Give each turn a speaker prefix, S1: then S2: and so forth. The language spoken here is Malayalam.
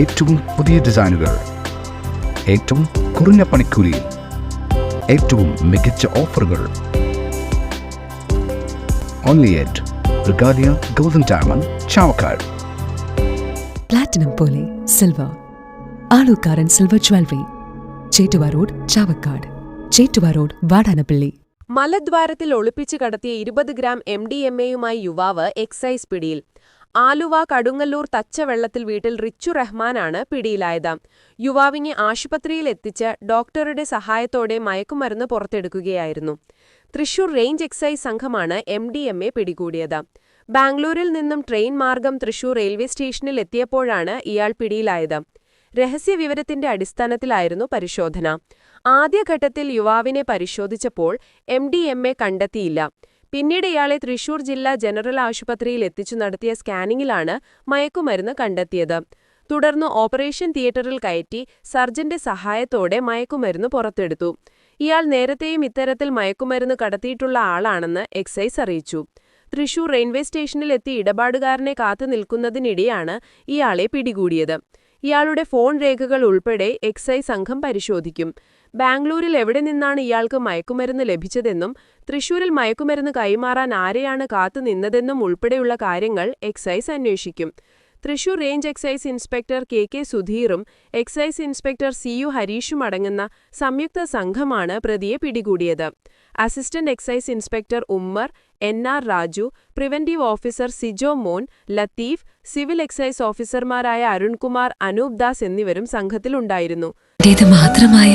S1: ഏറ്റവും പുതിയ ഡിസൈനുകൾ ഏറ്റവും കുറഞ്ഞ പണിക്കൂലിയിൽ ഏറ്റവും മികച്ച ഓഫറുകൾ. Only at Regalia golden diamond Chavakkad
S2: platinum പോലെ silver Alukkaran silver jewellery Chettuva road Chavakkad Chettuva road Vadanappally
S3: മലദ്വാരത്തിൽ ഒളിപ്പിച്ചു കടത്തിയ ഇരുപത് ഗ്രാം എം ഡി എം എയുമായി യുവാവ് എക്സൈസ് പിടിയിൽ. ആലുവ കടുങ്ങല്ലൂർ തച്ചവെള്ളത്തിൽ വീട്ടിൽ റിച്ചു റഹ്മാനാണ് പിടിയിലായത്. യുവാവിനെ ആശുപത്രിയിൽ എത്തിച്ച് ഡോക്ടറുടെ സഹായത്തോടെ മയക്കുമരുന്ന് പുറത്തെടുക്കുകയായിരുന്നു. തൃശൂർ റേഞ്ച് എക്സൈസ് സംഘമാണ് എം ഡി എം എ പിടികൂടിയത്. ബാംഗ്ലൂരിൽ നിന്നും ട്രെയിൻ മാർഗം തൃശൂർ റെയിൽവേ സ്റ്റേഷനിൽ എത്തിയപ്പോഴാണ് ഇയാൾ പിടിയിലായത്. രഹസ്യവിവരത്തിന്റെ അടിസ്ഥാനത്തിലായിരുന്നു പരിശോധന. ആദ്യഘട്ടത്തിൽ യുവാവിനെ പരിശോധിച്ചപ്പോൾ എം കണ്ടെത്തിയില്ല. പിന്നീട് ഇയാളെ തൃശൂർ ജില്ലാ ജനറൽ ആശുപത്രിയിൽ എത്തിച്ചു നടത്തിയ സ്കാനിങ്ങിലാണ് മയക്കുമരുന്ന് കണ്ടെത്തിയത്. തുടർന്ന് ഓപ്പറേഷൻ തിയേറ്ററിൽ കയറ്റി സർജന്റെ സഹായത്തോടെ മയക്കുമരുന്ന് പുറത്തെടുത്തു. ഇയാൾ നേരത്തെയും ഇത്തരത്തിൽ മയക്കുമരുന്ന് കടത്തിയിട്ടുള്ള ആളാണെന്ന് എക്സൈസ് അറിയിച്ചു. തൃശൂർ റെയിൽവേ സ്റ്റേഷനിലെത്തി ഇടപാടുകാരനെ കാത്തു നിൽക്കുന്നതിനിടെയാണ് ഇയാളെ പിടികൂടിയത്. ഇയാളുടെ ഫോൺ രേഖകൾ ഉൾപ്പെടെ എക്സൈസ് സംഘം പരിശോധിക്കും. ബാംഗ്ലൂരിൽ എവിടെ നിന്നാണ് ഇയാൾക്ക് മയക്കുമരുന്ന് ലഭിച്ചതെന്നും തൃശൂരിൽ മയക്കുമരുന്ന് കൈമാറാൻ ആരെയാണ് കാത്തുനിന്നതെന്നും ഉൾപ്പെടെയുള്ള കാര്യങ്ങൾ എക്സൈസ് അന്വേഷിക്കും. Thrissur range excise inspector K K സുധീറും excise inspector C U ഹരീഷും അടങ്ങുന്ന സംയുക്ത സംഘമാണ് പ്രതിയെ പിടികൂടിയത്. Assistant excise inspector Ummer N R Raju preventive officer Sijo Mon Latheef civil excise ഓഫീസർമാരായ അരുൺകുമാർ അനൂപ് ദാസ് എന്നിവരും സംഘത്തിലുണ്ടായിരുന്നു.
S2: മാത്രമായ